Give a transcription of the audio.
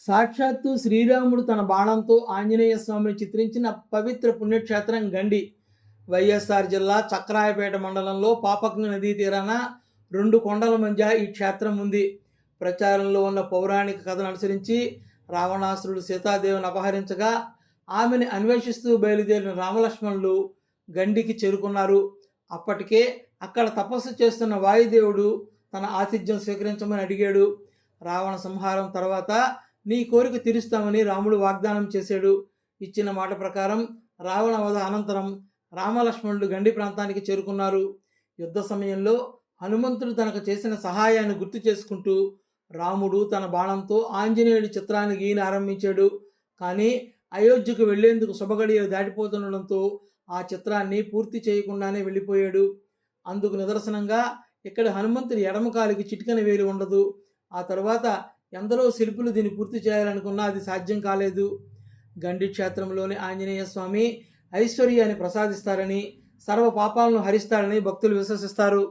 సాక్షాత్తు శ్రీరాముడు తన బాణంతో ఆంజనేయ స్వామిని చిత్రించిన పవిత్ర పుణ్యక్షేత్రం గండి. వైఎస్ఆర్ జిల్లా చక్రాయపేట మండలంలో పాపజ్ఞ నదీ తీరాన రెండు కొండల మధ్య ఈ క్షేత్రం ఉంది. ప్రచారంలో ఉన్న పౌరాణిక కథను అనుసరించి రావణాసురుడు సీతాదేవిని అపహరించగా ఆమెను అన్వేషిస్తూ బయలుదేరిన రామలక్ష్మణులు గండికి చేరుకున్నారు. అప్పటికే అక్కడ తపస్సు చేస్తున్న వాయుదేవుడు తన ఆతిథ్యం స్వీకరించమని అడిగాడు. రావణ సంహారం తర్వాత నీ కోరిక తీరుస్తామని రాముడు వాగ్దానం చేశాడు. ఇచ్చిన మాట ప్రకారం రావణ వధ అనంతరం రామలక్ష్మణుడు గండి ప్రాంతానికి చేరుకున్నారు. యుద్ధ సమయంలో హనుమంతుడు తనకు చేసిన సహాయాన్ని గుర్తు చేసుకుంటూ రాముడు తన బాణంతో ఆంజనేయుడి చిత్రాన్ని గీయని ఆరంభించాడు. కానీ అయోధ్యకు వెళ్ళేందుకు శుభగడియలు దాటిపోతుండడంతో ఆ చిత్రాన్ని పూర్తి చేయకుండానే వెళ్ళిపోయాడు. అందుకు నిదర్శనంగా ఇక్కడ హనుమంతుని ఎడమకాలికి చిటికన వేలు ఉండదు. ఆ తర్వాత ఎందరో శిల్పులు దీన్ని పూర్తి చేయాలనుకున్నా అది సాధ్యం కాలేదు. గండి క్షేత్రంలోని ఆంజనేయ స్వామి ఐశ్వర్యాన్ని ప్రసాదిస్తారని సర్వ పాపాలను హరిస్తారని భక్తులు విశ్వసిస్తారు.